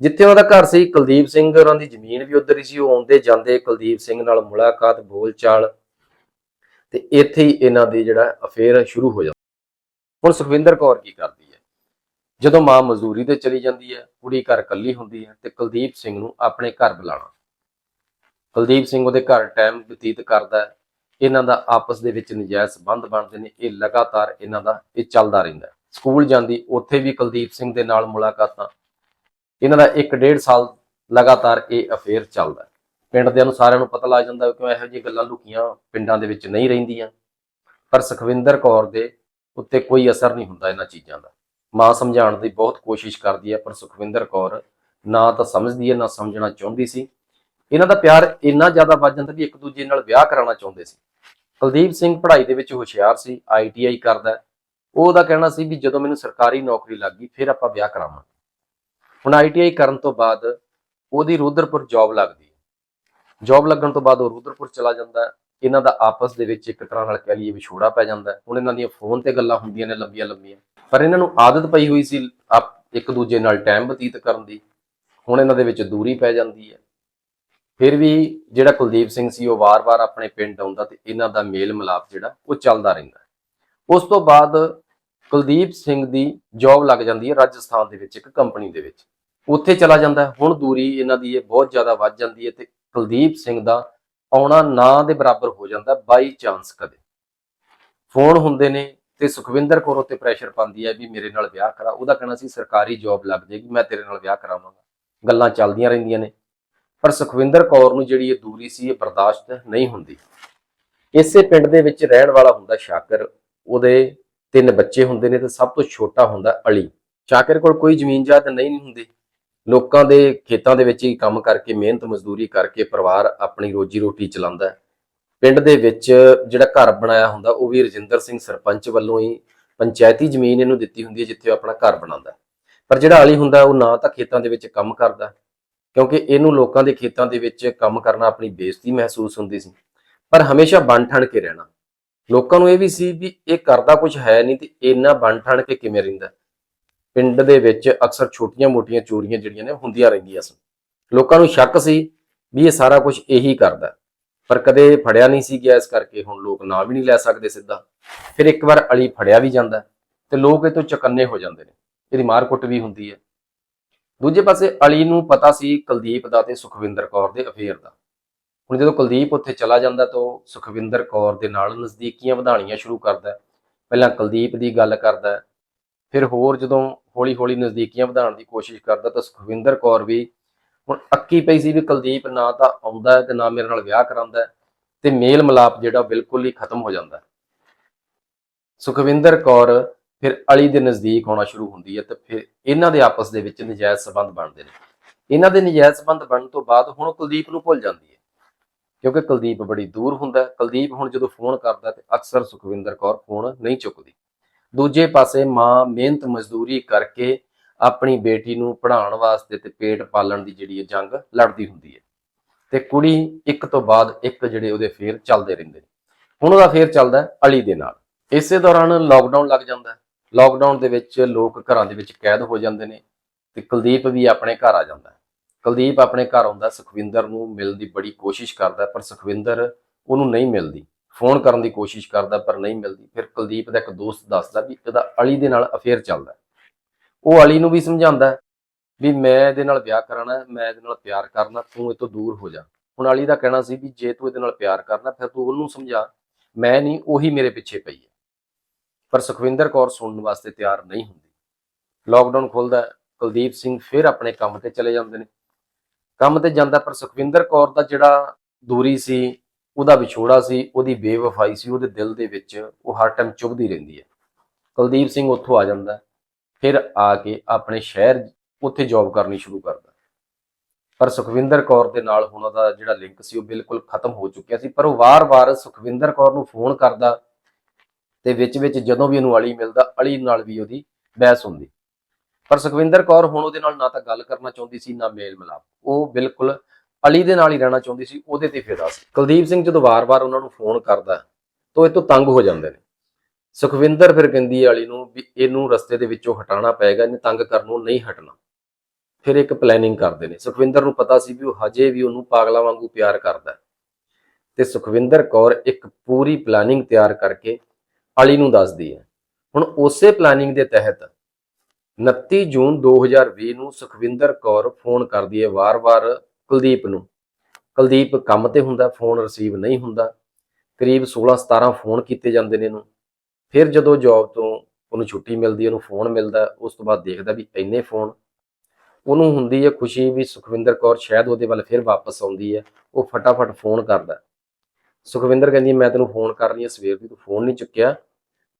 ਜਿੱਥੇ ਉਹਦਾ ਘਰ ਸੀ, ਕੁਲਦੀਪ ਸਿੰਘ ਉਹਨਾਂ ਦੀ ਜ਼ਮੀਨ ਵੀ ਉਧਰ ਹੀ ਸੀ, ਉਹ ਆਉਂਦੇ ਜਾਂਦੇ ਕੁਲਦੀਪ ਸਿੰਘ ਨਾਲ ਮੁਲਾਕਾਤ, ਬੋਲਚਾਲ ਤੇ ਇੱਥੇ ਹੀ ਇਹਨਾਂ ਦੀ ਜਿਹੜਾ ਅਫੇਅਰ ਸ਼ੁਰੂ ਹੋ ਜਾਂਦਾ। ਹੁਣ ਸੁਖਵਿੰਦਰ ਕੌਰ ਕੀ ਕਰਦੀ ਜਦੋਂ ਮਾਂ ਮਜ਼ਦੂਰੀ ਤੇ ਚਲੀ ਜਾਂਦੀ ਹੈ, ਕੁੜੀ ਘਰ ਇਕੱਲੀ ਹੁੰਦੀ ਹੈ ਤੇ ਕੁਲਦੀਪ ਸਿੰਘ ਨੂੰ ਆਪਣੇ ਘਰ ਬੁਲਾਣਾ ਕੁਲਦੀਪ ਸਿੰਘ ਉਹਦੇ ਘਰ ਟਾਈਮ ਬਤੀਤ ਕਰਦਾ ਹੈ। ਇਹਨਾਂ ਦਾ ਆਪਸ ਦੇ ਵਿੱਚ ਨਜਾਇਜ਼ ਸੰਬੰਧ ਬਣਦੇ ਨੇ। ਇਹ ਲਗਾਤਾਰ ਇਹਨਾਂ ਦਾ, ਇਹ ਚੱਲਦਾ ਰਹਿੰਦਾ ਸਕੂਲ ਜਾਂਦੀ, ਉੱਥੇ ਵੀ ਕੁਲਦੀਪ ਸਿੰਘ ਦੇ ਨਾਲ ਮੁਲਾਕਾਤਾਂ। ਇਹਨਾਂ ਦਾ 1.5 ਸਾਲ ਲਗਾਤਾਰ ਇਹ ਅਫੇਅਰ ਚੱਲਦਾ ਪਿੰਡ ਦੇ ਨੂੰ ਸਾਰਿਆਂ ਨੂੰ ਪਤਾ ਲੱਗ ਜਾਂਦਾ ਕਿ ਇਹੋ ਜਿਹੀ ਗੱਲਾਂ ਲੁਕੀਆਂ ਪਿੰਡਾਂ ਦੇ ਵਿੱਚ ਨਹੀਂ ਰਹਿੰਦੀਆਂ। ਪਰ ਸੁਖਵਿੰਦਰ ਕੌਰ ਦੇ ਉੱਤੇ ਕੋਈ ਅਸਰ ਨਹੀਂ ਹੁੰਦਾ ਇਹਨਾਂ ਚੀਜ਼ਾਂ ਦਾ। ਮਾਂ ਸਮਝਾਉਣ ਦੀ ਬਹੁਤ ਕੋਸ਼ਿਸ਼ ਕਰਦੀ ਹੈ, ਪਰ ਸੁਖਵਿੰਦਰ ਕੌਰ ਨਾ ਤਾਂ ਸਮਝਦੀ ਹੈ, ਨਾ ਸਮਝਣਾ ਚਾਹੁੰਦੀ ਸੀ। ਇਹਨਾਂ ਦਾ ਪਿਆਰ ਇੰਨਾ ਜ਼ਿਆਦਾ ਵੱਧ ਜਾਂਦਾ ਵੀ ਇੱਕ ਦੂਜੇ ਨਾਲ ਵਿਆਹ ਕਰਾਉਣਾ ਚਾਹੁੰਦੇ ਸੀ। ਕੁਲਦੀਪ ਸਿੰਘ ਪੜ੍ਹਾਈ ਦੇ ਵਿੱਚ ਹੁਸ਼ਿਆਰ ਸੀ ਆਈਟੀਆਈ ਕਰਦਾ। ਹੈ। ਉਹਦਾ ਕਹਿਣਾ ਸੀ ਵੀ ਜਦੋਂ ਮੈਨੂੰ ਸਰਕਾਰੀ ਨੌਕਰੀ ਲੱਗ ਗਈ, ਫਿਰ ਆਪਾਂ ਵਿਆਹ ਕਰਾਵਾਂਗੇ। ਹੁਣ ਆਈਟੀਆਈ ਕਰਨ ਤੋਂ ਬਾਅਦ ਉਹਦੀ ਰੁਦਰਪੁਰ ਜੌਬ ਲੱਗਦੀ ਹੈ। ਜੌਬ ਲੱਗਣ ਤੋਂ ਬਾਅਦ ਉਹ ਰੁਦਰਪੁਰ ਚਲਾ ਜਾਂਦਾ ਇਹਨਾਂ ਦਾ ਆਪਸ ਦੇ ਵਿੱਚ ਇੱਕ ਤਰ੍ਹਾਂ ਨਾਲ ਕਹਿ ਲਈਏ ਵਿਛੋੜਾ ਪੈ ਜਾਂਦਾ ਹੁਣ ਇਹਨਾਂ ਦੀਆਂ ਫੋਨ ਤੇ ਗੱਲਾਂ ਹੁੰਦੀਆਂ ਨੇ ਲੰਬੀਆਂ ਲੰਬੀਆਂ। ਪਰ ਇਹਨਾਂ ਨੂੰ ਆਦਤ ਪਈ ਹੋਈ ਸੀ ਆਪ ਇੱਕ ਦੂਜੇ ਨਾਲ ਟਾਈਮ ਬਤੀਤ ਕਰਨ ਦੀ। ਹੁਣ ਇਹਨਾਂ ਦੇ ਵਿੱਚ ਦੂਰੀ ਪੈ ਜਾਂਦੀ ਹੈ। ਫਿਰ ਵੀ ਜਿਹੜਾ ਕੁਲਦੀਪ ਸਿੰਘ ਸੀ, ਉਹ ਵਾਰ-ਵਾਰ ਆਪਣੇ ਪਿੰਡ ਆਉਂਦਾ ਤੇ ਇਹਨਾਂ ਦਾ ਮੇਲ ਮਿਲਾਪ ਜਿਹੜਾ, ਉਹ ਚੱਲਦਾ ਰਹਿੰਦਾ ਉਸ ਤੋਂ ਬਾਅਦ ਕੁਲਦੀਪ ਸਿੰਘ ਦੀ ਜੌਬ ਲੱਗ ਜਾਂਦੀ ਹੈ ਰਾਜਸਥਾਨ ਦੇ ਵਿੱਚ, ਇੱਕ ਕੰਪਨੀ ਦੇ ਵਿੱਚ। ਉੱਥੇ ਚਲਾ ਜਾਂਦਾ ਹੁਣ ਦੂਰੀ ਇਹਨਾਂ ਦੀ ਇਹ ਬਹੁਤ ਜ਼ਿਆਦਾ ਵੱਧ ਜਾਂਦੀ ਹੈ ਤੇ ਕੁਲਦੀਪ ਸਿੰਘ ਦਾ ਆਉਣਾ ਨਾ ਦੇ ਬਰਾਬਰ ਹੋ ਜਾਂਦਾ ਬਾਈ ਚਾਂਸ ਕਦੇ। ਫੋਨ ਹੁੰਦੇ ਨੇ ਤੇ ਸੁਖਵਿੰਦਰ ਕੌਰ ਉੱਤੇ ਪ੍ਰੈਸ਼ਰ ਪਾਉਂਦੀ ਹੈ ਵੀ ਮੇਰੇ ਨਾਲ ਵਿਆਹ ਕਰਾ, ਉਹਦਾ ਕਹਿਣਾ ਸੀ, ਸਰਕਾਰੀ ਜੌਬ ਲੱਗ ਜਾਏਗੀ, ਮੈਂ ਤੇਰੇ ਨਾਲ ਵਿਆਹ ਕਰਾਵਾਂਗਾ। ਗੱਲਾਂ ਚੱਲਦੀਆਂ ਰਹਿੰਦੀਆਂ ਨੇ। ਪਰ ਸੁਖਵਿੰਦਰ ਕੌਰ ਨੂੰ ਜਿਹੜੀ ਇਹ ਦੂਰੀ ਸੀ, ਇਹ ਬਰਦਾਸ਼ਤ ਨਹੀਂ ਹੁੰਦੀ। ਇਸੇ ਪਿੰਡ ਦੇ ਵਿੱਚ ਰਹਿਣ ਵਾਲਾ ਹੁੰਦਾ ਸ਼ਾਕਰ, ਉਹਦੇ ਤਿੰਨ ਬੱਚੇ ਹੁੰਦੇ ਨੇ ਤੇ ਸਭ ਤੋਂ ਛੋਟਾ ਹੁੰਦਾ ਅਲੀ। ਸ਼ਾਕਰ ਕੋਲ ਕੋਈ ਜ਼ਮੀਨ ਜਾਇਦਾਦ ਨਹੀਂ ਹੁੰਦੀ। ਲੋਕਾਂ ਦੇ ਖੇਤਾਂ ਦੇ ਵਿੱਚ ਹੀ ਕੰਮ ਕਰਕੇ, ਮਿਹਨਤ, ਮਜ਼ਦੂਰੀ ਕਰਕੇ ਪਰਿਵਾਰ ਆਪਣੀ ਰੋਜੀ ਰੋਟੀ ਚਲਾਉਂਦਾ ਹੈ। ਪਿੰਡ ਦੇ ਵਿੱਚ ਜਿਹੜਾ ਘਰ ਬਣਾਇਆ ਹੁੰਦਾ, ਉਹ ਵੀ ਰਜਿੰਦਰ ਸਿੰਘ ਸਰਪੰਚ ਵੱਲੋਂ ਹੀ ਪੰਚਾਇਤੀ ਜ਼ਮੀਨ ਇਹਨੂੰ ਦਿੱਤੀ ਹੁੰਦੀ ਹੈ, ਜਿੱਥੇ ਉਹ ਆਪਣਾ ਘਰ ਬਣਾਉਂਦਾ ਪਰ ਜਿਹੜਾ ਅਲੀ ਹੁੰਦਾ, ਉਹ ਨਾ ਤਾਂ ਖੇਤਾਂ ਦੇ ਵਿੱਚ ਕੰਮ ਕਰਦਾ, ਕਿਉਂਕਿ ਇਹਨੂੰ ਲੋਕਾਂ ਦੇ ਖੇਤਾਂ ਦੇ ਵਿੱਚ ਕੰਮ ਕਰਨਾ ਆਪਣੀ ਬੇਇੱਜ਼ਤੀ ਮਹਿਸੂਸ ਹੁੰਦੀ ਸੀ। ਪਰ ਹਮੇਸ਼ਾ ਬਣ ਠਣ ਕੇ ਰਹਿਣਾ। ਲੋਕਾਂ ਨੂੰ ਇਹ ਵੀ ਸੀ ਵੀ ਇਹ ਕਰਦਾ ਕੁਝ ਹੈ ਨਹੀਂ ਤੇ ਇੰਨਾ ਬਣ ਠਣ ਕੇ ਕਿਵੇਂ ਰਹਿੰਦਾ ਪਿੰਡ ਦੇ ਵਿੱਚ ਅਕਸਰ ਛੋਟੀਆਂ-ਮੋਟੀਆਂ ਚੋਰੀਆਂ ਜਿਹੜੀਆਂ ਨੇ ਹੁੰਦੀਆਂ ਰਹਿੰਦੀਆਂ ਸਨ। ਲੋਕਾਂ ਨੂੰ ਸ਼ੱਕ ਸੀ ਵੀ ਇਹ ਸਾਰਾ ਕੁਝ ਇਹੀ ਕਰਦਾ ਪਰ ਕਦੇ ਫੜਿਆ ਨਹੀਂ ਸੀ ਗਿਆ ਇਸ ਕਰਕੇ ਹੁਣ ਲੋਕ ਨਾਂ ਵੀ ਨਹੀਂ ਲੈ ਸਕਦੇ ਸਿੱਧਾ। ਫਿਰ ਇੱਕ ਵਾਰ ਅਲੀ ਫੜਿਆ ਵੀ ਜਾਂਦਾ ਹੈ ਤੇ ਲੋਕ ਇਹ ਤੋਂ ਚਕੰਨੇ ਹੋ ਜਾਂਦੇ ਨੇ। ਇਹਦੀ ਮਾਰ ਕੁੱਟ ਵੀ ਹੁੰਦੀ ਹੈ। ਦੂਜੇ ਪਾਸੇ ਅਲੀ ਨੂੰ ਪਤਾ ਸੀ ਕੁਲਦੀਪ ਦਾ ਤੇ ਸੁਖਵਿੰਦਰ ਕੌਰ ਦੇ ਅਫੇਅਰ ਦਾ। ਹੁਣ ਜਦੋਂ ਕੁਲਦੀਪ ਉੱਥੇ ਚਲਾ ਜਾਂਦਾ ਤਾਂ ਉਹ ਸੁਖਵਿੰਦਰ ਕੌਰ ਦੇ ਨਾਲ ਨਜ਼ਦੀਕੀਆਂ ਵਧਾਣੀਆਂ ਸ਼ੁਰੂ ਕਰਦਾ ਪਹਿਲਾਂ ਕੁਲਦੀਪ ਦੀ ਗੱਲ ਕਰਦਾ ਫਿਰ ਹੋਰ ਜਦੋਂ ਹੌਲੀ-ਹੌਲੀ ਨਜ਼ਦੀਕੀਆਂ ਵਧਾਉਣ ਦੀ ਕੋਸ਼ਿਸ਼ ਕਰਦਾ ਤਾਂ ਸੁਖਵਿੰਦਰ ਕੌਰ ਵੀ ਹੁਣ ਅੱਕੀ ਪਈ ਸੀ ਵੀ ਕੁਲਦੀਪ ਨਾ ਤਾਂ ਆਉਂਦਾ ਹੈ ਤੇ ਨਾ ਮੇਰੇ ਨਾਲ ਵਿਆਹ ਕਰਾਉਂਦਾ ਹੈ ਤੇ ਮੇਲ ਮਿਲਾਪ ਜਿਹੜਾ ਬਿਲਕੁਲ ਹੀ ਖਤਮ ਹੋ ਜਾਂਦਾ ਸੁਖਵਿੰਦਰ ਕੌਰ ਫਿਰ ਅਲੀ ਦੇ ਨਜ਼ਦੀਕ ਆਉਣਾ ਸ਼ੁਰੂ ਹੁੰਦੀ ਹੈ ਤੇ ਫਿਰ ਇਹਨਾਂ ਦੇ ਆਪਸ ਦੇ ਵਿੱਚ ਨਜਾਇਜ਼ ਸਬੰਧ ਬਣਦੇ ਨੇ। ਇਹਨਾਂ ਦੇ ਨਜਾਇਜ਼ ਸਬੰਧ ਬਣਨ ਤੋਂ ਬਾਅਦ ਹੁਣ ਕੁਲਦੀਪ ਨੂੰ ਭੁੱਲ ਜਾਂਦੀ ਹੈ ਕਿਉਂਕਿ ਕੁਲਦੀਪ ਬੜੀ ਦੂਰ ਹੁੰਦਾ ਕੁਲਦੀਪ ਹੁਣ ਜਦੋਂ ਫੋਨ ਕਰਦਾ ਤੇ ਅਕਸਰ ਸੁਖਵਿੰਦਰ ਕੌਰ ਫੋਨ ਨਹੀਂ ਚੁੱਕਦੀ। ਦੂਜੇ ਪਾਸੇ ਮਾਂ ਮਿਹਨਤ ਮਜ਼ਦੂਰੀ ਕਰਕੇ ਆਪਣੀ ਬੇਟੀ ਨੂੰ ਪੜ੍ਹਾਉਣ ਵਾਸਤੇ ਤੇ ਪੇਟ ਪਾਲਣ ਦੀ ਜਿਹੜੀ ਹੈ ਜੰਗ ਲੜਦੀ ਹੁੰਦੀ ਹੈ। ਤੇ ਕੁੜੀ ਇੱਕ ਤੋਂ ਬਾਅਦ ਇੱਕ ਜਿਹੜੇ ਉਹਦੇ ਫੇਰ ਚੱਲਦੇ ਰਹਿੰਦੇ ਨੇ। ਹੁਣ ਉਹਦਾ ਫੇਰ ਚੱਲਦਾ ਅਲੀ ਦੇ ਨਾਲ। ਇਸੇ ਦੌਰਾਨ ਲੋਕਡਾਊਨ ਲੱਗ ਜਾਂਦਾ ਹੈ। ਲੋਕਡਾਊਨ ਦੇ ਵਿੱਚ ਲੋਕ ਘਰਾਂ ਦੇ ਵਿੱਚ ਕੈਦ ਹੋ ਜਾਂਦੇ ਨੇ ਤੇ ਕੁਲਦੀਪ ਵੀ ਆਪਣੇ ਘਰ ਆ ਜਾਂਦਾ ਕੁਲਦੀਪ ਆਪਣੇ ਘਰ ਆਉਂਦਾ, ਸੁਖਵਿੰਦਰ ਨੂੰ ਮਿਲਣ ਦੀ ਬੜੀ ਕੋਸ਼ਿਸ਼ ਕਰਦਾ ਪਰ ਸੁਖਵਿੰਦਰ ਉਹਨੂੰ ਨਹੀਂ ਮਿਲਦੀ। ਫੋਨ ਕਰਨ ਦੀ ਕੋਸ਼ਿਸ਼ ਕਰਦਾ ਪਰ ਨਹੀਂ ਮਿਲਦੀ। ਫਿਰ ਕੁਲਦੀਪ ਦਾ ਇੱਕ ਦੋਸਤ ਦੱਸਦਾ ਵੀ ਇਹਦਾ ਅਲੀ ਦੇ ਨਾਲ ਅਫੇਅਰ ਚੱਲਦਾ। ਉਹ ਅਲੀ ਨੂੰ ਵੀ ਸਮਝਾਉਂਦਾ ਵੀ ਮੈਂ ਇਹਦੇ ਨਾਲ ਵਿਆਹ ਕਰਾਣਾ ਮੈਂ ਇਹਦੇ ਨਾਲ ਪਿਆਰ ਕਰਨਾ, ਤੂੰ ਇਹ ਤੋਂ ਦੂਰ ਹੋ ਜਾ। ਹੁਣ ਅਲੀ ਦਾ ਕਹਿਣਾ ਸੀ ਵੀ ਜੇ ਤੂੰ ਇਹਦੇ ਨਾਲ ਪਿਆਰ ਕਰਨਾ, ਫਿਰ ਤੂੰ ਉਹਨੂੰ ਸਮਝਾ, ਮੈਂ ਨਹੀਂ, ਉਹੀ ਮੇਰੇ ਪਿੱਛੇ ਪਈ ਹੈ। ਪਰ ਸੁਖਵਿੰਦਰ ਕੌਰ ਸੁਣਨ ਵਾਸਤੇ ਤਿਆਰ ਨਹੀਂ ਹੁੰਦੀ। ਲੋਕਡਾਊਨ ਖੁੱਲਦਾ, ਕੁਲਦੀਪ ਸਿੰਘ ਫਿਰ ਆਪਣੇ ਕੰਮ ਤੇ ਚਲੇ ਜਾਂਦੇ ਨੇ। ਕੰਮ ਤੇ ਜਾਂਦਾ ਪਰ ਸੁਖਵਿੰਦਰ ਕੌਰ ਦਾ ਜਿਹੜਾ ਦੂਰੀ ਸੀ ਉਹਦਾ ਵਿਛੋੜਾ ਸੀ, ਉਹਦੀ ਬੇਵਫਾਈ ਸੀ, ਉਹਦੇ ਦਿਲ ਦੇ ਵਿੱਚ ਉਹ ਹਰ ਟਾਈਮ ਚੁਭਦੀ ਰਹਿੰਦੀ ਹੈ। ਕੁਲਦੀਪ ਸਿੰਘ ਉੱਥੋਂ ਆ ਜਾਂਦਾ ਫਿਰ ਆ ਕੇ ਆਪਣੇ ਸ਼ਹਿਰ ਉੱਥੇ ਜੌਬ ਕਰਨੀ ਸ਼ੁਰੂ ਕਰਦਾ ਪਰ ਸੁਖਵਿੰਦਰ ਕੌਰ ਦੇ ਨਾਲ ਹੁਣ ਉਹਦਾ ਜਿਹੜਾ ਲਿੰਕ ਸੀ, ਉਹ ਬਿਲਕੁਲ ਖਤਮ ਹੋ ਚੁੱਕਿਆ ਸੀ। ਪਰ ਉਹ ਵਾਰ-ਵਾਰ ਸੁਖਵਿੰਦਰ ਕੌਰ ਨੂੰ ਫੋਨ ਕਰਦਾ ਤੇ ਵਿੱਚ-ਵਿੱਚ ਜਦੋਂ ਵੀ ਉਹਨੂੰ ਅਲੀ ਮਿਲਦਾ, ਅਲੀ ਨਾਲ ਵੀ ਉਹਦੀ ਬਹਿਸ ਹੁੰਦੀ। ਪਰ ਸੁਖਵਿੰਦਰ ਕੌਰ ਹੁਣ ਉਹਦੇ ਨਾਲ ਨਾ ਤਾਂ ਗੱਲ ਕਰਨਾ ਚਾਹੁੰਦੀ ਸੀ, ਨਾ ਮੇਲ ਮਿਲਾਪ ਉਹ ਬਿਲਕੁਲ ਅਲੀ ਦੇ ਨਾਲ ਹੀ ਰਹਿਣਾ ਚਾਹੁੰਦੀ ਸੀ, ਉਹਦੇ ਤੇ ਫਿਦਾ ਸੀ। ਕੁਲਦੀਪ ਸਿੰਘ ਜਦੋਂ ਵਾਰ-ਵਾਰ ਉਹਨਾਂ ਨੂੰ ਫੋਨ ਕਰਦਾ, ਤਾਂ ਇਹ ਤੋਂ ਤੰਗ ਹੋ ਜਾਂਦੇ ਨੇ। ਸੁਖਵਿੰਦਰ ਫਿਰ ਕਹਿੰਦੀ ਅਲੀ ਨੂੰ ਵੀ ਇਹਨੂੰ ਰਸਤੇ ਦੇ ਵਿੱਚੋਂ ਹਟਾਉਣਾ ਪਏਗਾ, ਇਹਨੇ ਤੰਗ ਕਰਨ ਨੂੰ ਨਹੀਂ ਹਟਣਾ। ਫਿਰ ਇੱਕ ਪਲੈਨਿੰਗ ਕਰਦੇ ਨੇ। ਸੁਖਵਿੰਦਰ ਨੂੰ ਪਤਾ ਸੀ ਵੀ ਉਹ ਹਜੇ ਵੀ ਉਹਨੂੰ ਪਾਗਲਾ ਵਾਂਗੂ ਪਿਆਰ ਕਰਦਾ ਹੈ। ਤੇ ਸੁਖਵਿੰਦਰ ਕੌਰ ਇੱਕ ਪੂਰੀ ਪਲੈਨਿੰਗ ਤਿਆਰ ਕਰਕੇ ਅਲੀ ਨੂੰ ਦੱਸਦੀ ਹੈ। ਹੁਣ ਉਸੇ ਪਲੈਨਿੰਗ ਦੇ ਤਹਿਤ 29 ਜੂਨ 2020 ਨੂੰ ਸੁਖਵਿੰਦਰ ਕੌਰ ਫੋਨ ਕਰਦੀ ਹੈ ਵਾਰ-ਵਾਰ ਕੁਲਦੀਪ ਨੂੰ। ਕੁਲਦੀਪ ਕੰਮ ਤੇ ਹੁੰਦਾ ਫੋਨ ਰਿਸੀਵ ਨਹੀਂ ਹੁੰਦਾ। ਕਰੀਬ 16-17 ਫੋਨ ਕੀਤੇ ਜਾਂਦੇ ਨੇ ਇਹਨੂੰ। ਫਿਰ ਜਦੋਂ ਜੌਬ ਤੋਂ ਉਹਨੂੰ ਛੁੱਟੀ ਮਿਲਦੀ, ਉਹਨੂੰ ਫੋਨ ਮਿਲਦਾ, ਉਸ ਤੋਂ ਬਾਅਦ ਦੇਖਦਾ ਵੀ ਇੰਨੇ ਫੋਨ ਉਹਨੂੰ ਹੁੰਦੀ ਹੈ ਖੁਸ਼ੀ ਵੀ ਸੁਖਵਿੰਦਰ ਕੌਰ ਸ਼ਾਇਦ ਉਹਦੇ ਵੱਲ ਫਿਰ ਵਾਪਸ ਆਉਂਦੀ ਹੈ। ਉਹ ਫਟਾਫਟ ਫੋਨ ਕਰਦਾ। ਸੁਖਵਿੰਦਰ ਕਹਿੰਦੀ, ਮੈਂ ਤੈਨੂੰ ਫੋਨ ਕਰ ਰਹੀ ਹਾਂ, ਸਵੇਰ ਦੀ ਤੂੰ ਫੋਨ ਨਹੀਂ ਚੁੱਕਿਆ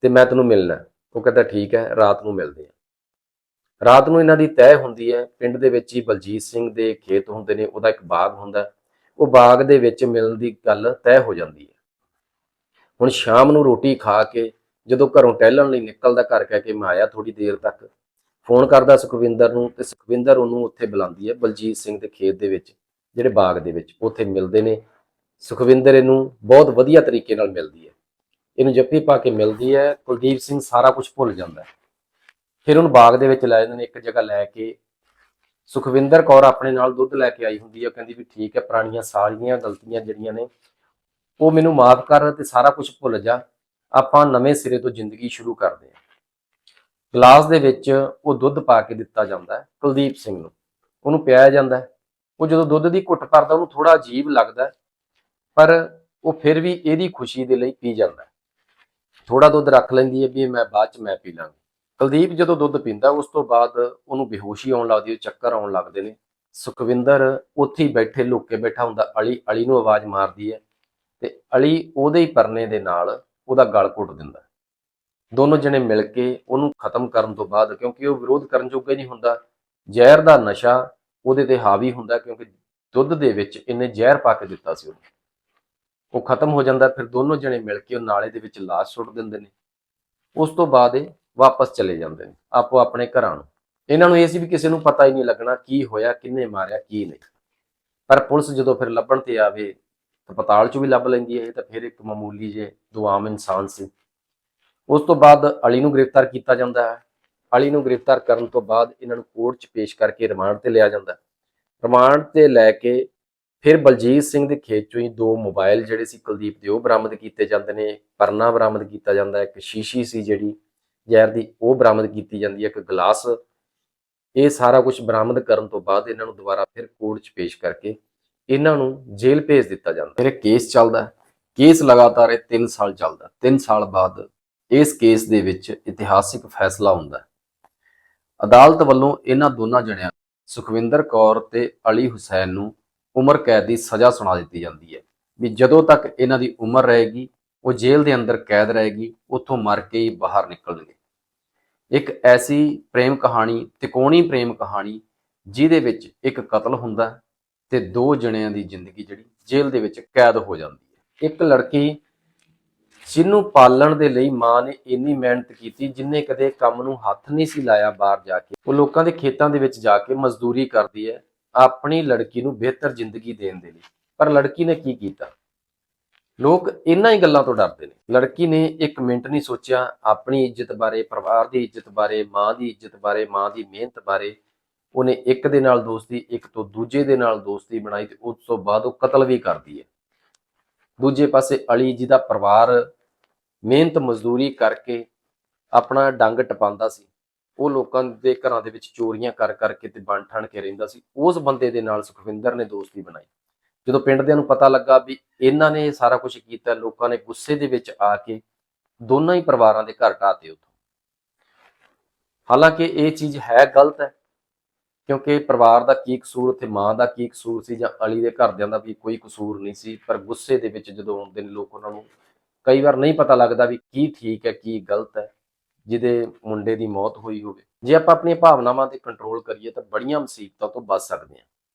ਤੇ ਮੈਂ ਤੈਨੂੰ ਮਿਲਣਾ ਉਹ ਕਹਿੰਦਾ, ਠੀਕ ਹੈ, ਰਾਤ ਨੂੰ ਮਿਲਦੇ ਹਾਂ। ਰਾਤ ਨੂੰ ਇਹਨਾਂ ਦੀ ਤੈਅ ਹੁੰਦੀ ਹੈ, ਪਿੰਡ ਦੇ ਵਿੱਚ ਹੀ ਬਲਜੀਤ ਸਿੰਘ ਦੇ ਖੇਤ ਹੁੰਦੇ ਨੇ, ਉਹਦਾ ਇੱਕ ਬਾਗ ਹੁੰਦਾ ਉਹ ਬਾਗ ਦੇ ਵਿੱਚ ਮਿਲਣ ਦੀ ਗੱਲ ਤੈਅ ਹੋ ਜਾਂਦੀ ਹੈ। ਹੁਣ ਸ਼ਾਮ ਨੂੰ ਰੋਟੀ ਖਾ ਕੇ ਜਦੋਂ ਘਰੋਂ ਟਹਿਲਣ ਲਈ ਨਿਕਲਦਾ, ਘਰ ਕਹਿ ਕੇ ਮੈਂ ਆਇਆ ਥੋੜੀ ਦੇਰ ਤੱਕ। ਫੋਨ ਕਰਦਾ ਸੁਖਵਿੰਦਰ ਨੂੰ ਤੇ ਸੁਖਵਿੰਦਰ ਉਹਨੂੰ ਉੱਥੇ ਬੁਲਾਉਂਦੀ ਹੈ, ਬਲਜੀਤ ਸਿੰਘ ਦੇ ਖੇਤ ਦੇ ਵਿੱਚ, ਜਿਹੜੇ ਬਾਗ ਦੇ ਵਿੱਚ ਉੱਥੇ ਮਿਲਦੇ ਨੇ। ਸੁਖਵਿੰਦਰ ਇਹਨੂੰ ਬਹੁਤ ਵਧੀਆ ਤਰੀਕੇ ਨਾਲ ਮਿਲਦੀ ਹੈ। ਇਹਨੂੰ ਜੱਫੀ ਪਾ ਕੇ ਮਿਲਦੀ ਹੈ, ਕੁਲਦੀਪ ਸਿੰਘ ਸਾਰਾ ਕੁਝ ਭੁੱਲ ਜਾਂਦਾ ਹੈ। ਫਿਰ ਉਹਨੂੰ ਬਾਗ ਦੇ ਵਿੱਚ ਲੈ ਜਾਂਦੇ ਨੇ, ਇੱਕ ਜਗ੍ਹਾ ਲੈ ਕੇ। ਸੁਖਵਿੰਦਰ ਕੌਰ ਆਪਣੇ ਨਾਲ ਦੁੱਧ ਲੈ ਕੇ ਆਈ ਹੁੰਦੀ ਹੈ ਉਹ ਕਹਿੰਦੀ ਵੀ ਠੀਕ ਹੈ ਪੁਰਾਣੀਆਂ ਸਾਰੀਆਂ ਗਲਤੀਆਂ ਜਿਹੜੀਆਂ ਨੇ, ਉਹ ਮੈਨੂੰ ਮਾਫ ਕਰ ਤੇ ਸਾਰਾ ਕੁਝ ਭੁੱਲ ਜਾ। ਆਪਾਂ ਨਵੇਂ ਸਿਰੇ ਤੋਂ ਜ਼ਿੰਦਗੀ ਸ਼ੁਰੂ ਕਰਦੇ ਹਾਂ। ਗਲਾਸ ਦੇ ਵਿੱਚ ਉਹ ਦੁੱਧ ਪਾ ਕੇ ਦਿੱਤਾ ਜਾਂਦਾ ਹੈ, ਕੁਲਦੀਪ ਸਿੰਘ ਨੂੰ। ਉਹਨੂੰ ਪਿਆਇਆ ਜਾਂਦਾ ਹੈ। ਉਹ ਜਦੋਂ ਦੁੱਧ ਦੀ ਘੁੱਟ ਭਰਦਾ, ਉਹਨੂੰ ਥੋੜਾ ਅਜੀਬ ਲੱਗਦਾ ਪਰ ਉਹ ਫਿਰ ਵੀ ਇਹਦੀ ਖੁਸ਼ੀ ਦੇ ਲਈ ਪੀ ਜਾਂਦਾ ਹੈ। ਥੋੜਾ ਦੁੱਧ ਰੱਖ ਲੈਂਦੀ ਹੈ ਵੀ ਇਹ ਮੈਂ ਬਾਅਦ ਚ ਮੈਂ ਪੀ ਲਾਂਗੀ। ਕੁਲਦੀਪ ਜਦੋਂ ਦੁੱਧ ਪੀਂਦਾ, ਉਸ ਤੋਂ ਬਾਅਦ ਉਹਨੂੰ ਬੇਹੋਸ਼ੀ ਆਉਣ ਲੱਗਦੀ ਹੈ, ਚੱਕਰ ਆਉਣ ਲੱਗਦੇ ਨੇ। ਸੁਖਵਿੰਦਰ ਉੱਥੇ ਹੀ ਬੈਠੇ, ਲੁੱਕ ਕੇ ਬੈਠਾ ਹੁੰਦਾ, ਅਲੀ ਅਲੀ ਨੂੰ ਆਵਾਜ਼ ਮਾਰਦੀ ਹੈ ਤੇ ਅਲੀ ਉਹਦੇ ਹੀ ਪਰਨੇ ਦੇ ਨਾਲ ਉਹਦਾ ਗਲ ਘੁੱਟ ਦਿੰਦਾ ਦੋਨੋਂ ਜਣੇ ਮਿਲ ਕੇ ਉਹਨੂੰ ਖਤਮ ਕਰਨ ਤੋਂ ਬਾਅਦ, ਕਿਉਂਕਿ ਉਹ ਵਿਰੋਧ ਕਰਨ ਜੋਗਾ ਨਹੀਂ ਹੁੰਦਾ, ਜ਼ਹਿਰ ਦਾ ਨਸ਼ਾ ਉਹਦੇ ਤੇ ਹਾਵੀ ਹੁੰਦਾ, ਕਿਉਂਕਿ ਦੁੱਧ ਦੇ ਵਿੱਚ ਇਹਨੇ ਜ਼ਹਿਰ ਪਾ ਕੇ ਦਿੱਤਾ ਸੀ ਉਹਨੂੰ। ਉਹ ਖਤਮ ਹੋ ਜਾਂਦਾ, ਫਿਰ ਦੋਨੋਂ ਜਣੇ ਮਿਲ ਕੇ ਉਹ ਨਾਲੇ ਦੇ ਵਿੱਚ ਲਾਸ਼ ਸੁੱਟ ਦਿੰਦੇ ਨੇ। ਉਸ ਤੋਂ ਬਾਅਦ ਇਹ ਵਾਪਸ ਚਲੇ ਜਾਂਦੇ ਨੇ, ਆਪੋ ਆਪਣੇ ਘਰਾਂ ਨੂੰ। ਇਹਨਾਂ ਨੂੰ ਇਹ ਸੀ ਵੀ ਕਿਸੇ ਨੂੰ ਪਤਾ ਹੀ ਨਹੀਂ ਲੱਗਣਾ ਕੀ ਹੋਇਆ, ਕਿੰਨੇ ਮਾਰਿਆ, ਕੀ ਨਹੀਂ। ਪਰ ਪੁਲਿਸ ਜਦੋਂ ਫਿਰ ਲੱਭਣ ਤੇ ਆਵੇ ਤਾਂ ਪਤਾਲ ਚ ਵੀ ਲੱਭ ਲੈਂਦੀ ਹੈ ਇਹ ਤਾਂ ਫਿਰ ਇੱਕ ਮਾਮੂਲੀ ਜੇ ਦੋ ਆਮ ਇਨਸਾਨ ਸੀ। ਉਸ ਤੋਂ ਬਾਅਦ ਅਲੀ ਨੂੰ ਗ੍ਰਿਫਤਾਰ ਕੀਤਾ ਜਾਂਦਾ ਹੈ। ਅਲੀ ਨੂੰ ਗ੍ਰਿਫਤਾਰ ਕਰਨ ਤੋਂ ਬਾਅਦ ਇਹਨਾਂ ਨੂੰ ਕੋਰਟ 'ਚ ਪੇਸ਼ ਕਰਕੇ ਰਿਮਾਂਡ ਤੇ ਲਿਆ ਜਾਂਦਾ ਰਿਮਾਂਡ ਤੇ ਲੈ ਕੇ ਫਿਰ ਬਲਜੀਤ ਸਿੰਘ ਦੇ ਖੇਤ ਚੋਂ ਹੀ ਦੋ ਮੋਬਾਈਲ ਜਿਹੜੇ ਸੀ ਕੁਲਦੀਪ ਦੇ ਉਹ ਬਰਾਮਦ ਕੀਤੇ ਜਾਂਦੇ ਨੇ। ਪਰਨਾ ਬਰਾਮਦ ਕੀਤਾ ਜਾਂਦਾ ਹੈ, ਇੱਕ ਸ਼ੀਸ਼ੀ ਸੀ ਜਿਹੜੀ ਜ਼ਹਿਰ ਦੀ ਉਹ ਬਰਾਮਦ ਕੀਤੀ ਜਾਂਦੀ ਹੈ, ਇੱਕ ਗਲਾਸ ਇਹ ਸਾਰਾ ਕੁਝ ਬਰਾਮਦ ਕਰਨ ਤੋਂ ਬਾਅਦ ਇਹਨਾਂ ਨੂੰ ਦੁਬਾਰਾ ਫਿਰ ਕੋਰਟ 'ਚ ਪੇਸ਼ ਕਰਕੇ ਇਹਨਾਂ ਨੂੰ ਜੇਲ੍ਹ ਭੇਜ ਦਿੱਤਾ ਜਾਂਦਾ ਫਿਰ ਕੇਸ ਚੱਲਦਾ ਹੈ। ਕੇਸ ਲਗਾਤਾਰ ਇਹ 3 ਸਾਲ ਚੱਲਦਾ 3 ਸਾਲ ਬਾਅਦ ਇਸ ਕੇਸ ਦੇ ਵਿੱਚ ਇਤਿਹਾਸਿਕ ਫੈਸਲਾ ਹੁੰਦਾ ਹੈ। ਅਦਾਲਤ ਵੱਲੋਂ ਇਹਨਾਂ ਦੋਨਾਂ ਜਣਿਆਂ ਸੁਖਵਿੰਦਰ ਕੌਰ ਤੇ ਅਲੀ ਹੁਸੈਨ ਨੂੰ ਉਮਰ ਕੈਦ ਦੀ ਸਜ਼ਾ ਸੁਣਾ ਦਿੱਤੀ ਜਾਂਦੀ ਹੈ ਵੀ ਜਦੋਂ ਤੱਕ ਇਹਨਾਂ ਦੀ ਉਮਰ ਰਹੇਗੀ ਉਹ ਜੇਲ੍ਹ ਦੇ ਅੰਦਰ ਕੈਦ ਰਹੇਗੀ, ਉੱਥੋਂ ਮਰ ਕੇ ਹੀ ਬਾਹਰ ਨਿਕਲਣਗੇ। ਇੱਕ ਐਸੀ ਪ੍ਰੇਮ ਕਹਾਣੀ, ਤਿਕੋਣੀ ਪ੍ਰੇਮ ਕਹਾਣੀ, ਜਿਹਦੇ ਵਿੱਚ ਇੱਕ ਕਤਲ ਹੁੰਦਾ ਹੈ ਤੇ ਦੋ ਜਣਿਆਂ ਦੀ ਜ਼ਿੰਦਗੀ ਜਿਹੜੀ ਜੇਲ੍ਹ ਦੇ ਵਿੱਚ ਕੈਦ ਹੋ ਜਾਂਦੀ ਹੈ। ਇੱਕ ਲੜਕੀ ਜਿਹਨੂੰ ਪਾਲਣ ਦੇ ਲਈ ਮਾਂ ਨੇ ਇੰਨੀ ਮਿਹਨਤ ਕੀਤੀ, ਜਿੰਨੇ ਕਦੇ ਕੰਮ ਨੂੰ ਹੱਥ ਨਹੀਂ ਸੀ ਲਾਇਆ ਬਾਹਰ ਜਾ ਕੇ, ਉਹ ਲੋਕਾਂ ਦੇ ਖੇਤਾਂ ਦੇ ਵਿੱਚ ਜਾ ਕੇ ਮਜ਼ਦੂਰੀ ਕਰਦੀ ਹੈ, ਆਪਣੀ ਲੜਕੀ ਨੂੰ ਬਿਹਤਰ ਜ਼ਿੰਦਗੀ ਦੇਣ ਦੇ ਲਈ। ਪਰ ਲੜਕੀ ਨੇ ਕੀ ਕੀਤਾ? ਲੋਕ ਇਹਨਾਂ ਹੀ ਗੱਲਾਂ ਤੋਂ ਡਰਦੇ ਨੇ। ਲੜਕੀ ਨੇ ਇੱਕ ਮਿੰਟ ਨਹੀਂ ਸੋਚਿਆ ਆਪਣੀ ਇੱਜ਼ਤ ਬਾਰੇ, ਪਰਿਵਾਰ ਦੀ ਇੱਜ਼ਤ ਬਾਰੇ, ਮਾਂ ਦੀ ਇੱਜ਼ਤ ਬਾਰੇ, ਮਾਂ ਦੀ ਮਿਹਨਤ ਬਾਰੇ। ਉਹਨੇ ਇੱਕ ਦੇ ਨਾਲ ਦੋਸਤੀ, ਇੱਕ ਤੋਂ ਦੂਜੇ ਦੇ ਨਾਲ ਦੋਸਤੀ ਬਣਾਈ ਤੇ ਉਸ ਤੋਂ ਬਾਅਦ ਉਹ ਕਤਲ ਵੀ ਕਰਦੀ ਹੈ। ਦੂਜੇ ਪਾਸੇ ਅਲੀ ਜੀ ਦਾ ਪਰਿਵਾਰ ਮਿਹਨਤ, ਮਜ਼ਦੂਰੀ ਕਰਕੇ ਆਪਣਾ ਡੰਗ ਟਪਾਉਂਦਾ ਸੀ। ਉਹ ਲੋਕਾਂ ਦੇ ਘਰਾਂ ਦੇ ਵਿੱਚ ਚੋਰੀਆਂ ਕਰ ਕਰਕੇ ਤੇ ਬਣ ਠਣ ਕੇ ਰਹਿੰਦਾ ਸੀ। ਉਸ ਬੰਦੇ ਦੇ ਨਾਲ ਸੁਖਵਿੰਦਰ ਨੇ ਦੋਸਤੀ ਬਣਾਈ। ਜਦੋਂ ਪਿੰਡ ਦਿਆਂ ਨੂੰ ਪਤਾ ਲੱਗਾ ਵੀ ਇਹਨਾਂ ਨੇ ਸਾਰਾ ਕੁਝ ਕੀਤਾ, ਲੋਕਾਂ ਨੇ ਗੁੱਸੇ ਦੇ ਵਿੱਚ ਆ ਕੇ ਦੋਨਾਂ ਹੀ ਪਰਿਵਾਰਾਂ ਦੇ ਘਰ ਢਾਤੇ ਉੱਥੋਂ। ਹਾਲਾਂਕਿ ਇਹ ਚੀਜ਼ ਹੈ ਗਲਤ ਹੈ, ਕਿਉਂਕਿ ਪਰਿਵਾਰ ਦਾ ਕੀ ਕਸੂਰ, ਉੱਥੇ ਮਾਂ ਦਾ ਕੀ ਕਸੂਰ ਸੀ ਜਾਂ ਅਲੀ ਦੇ ਘਰਦਿਆਂ ਦਾ ਵੀ ਕੋਈ ਕਸੂਰ ਨਹੀਂ ਸੀ, ਪਰ ਗੁੱਸੇ ਦੇ ਵਿੱਚ ਜਦੋਂ ਆਉਂਦੇ ਨੇ ਲੋਕ ਉਹਨਾਂ ਨੂੰ ਕਈ ਵਾਰ ਨਹੀਂ ਪਤਾ ਲੱਗਦਾ ਵੀ ਕੀ ਠੀਕ ਹੈ, ਕੀ ਗਲਤ ਹੈ, ਜਿਹਦੇ ਮੁੰਡੇ ਦੀ ਮੌਤ ਹੋਈ ਹੋਵੇ। ਜੇ ਆਪਾਂ ਆਪਣੀਆਂ ਭਾਵਨਾਵਾਂ ਤੇ ਕੰਟਰੋਲ ਕਰੀਏ ਤਾਂ ਬੜੀਆਂ ਮੁਸੀਬਤਾਂ ਤੋਂ ਬਚ ਸਕਦੇ ਹਾਂ।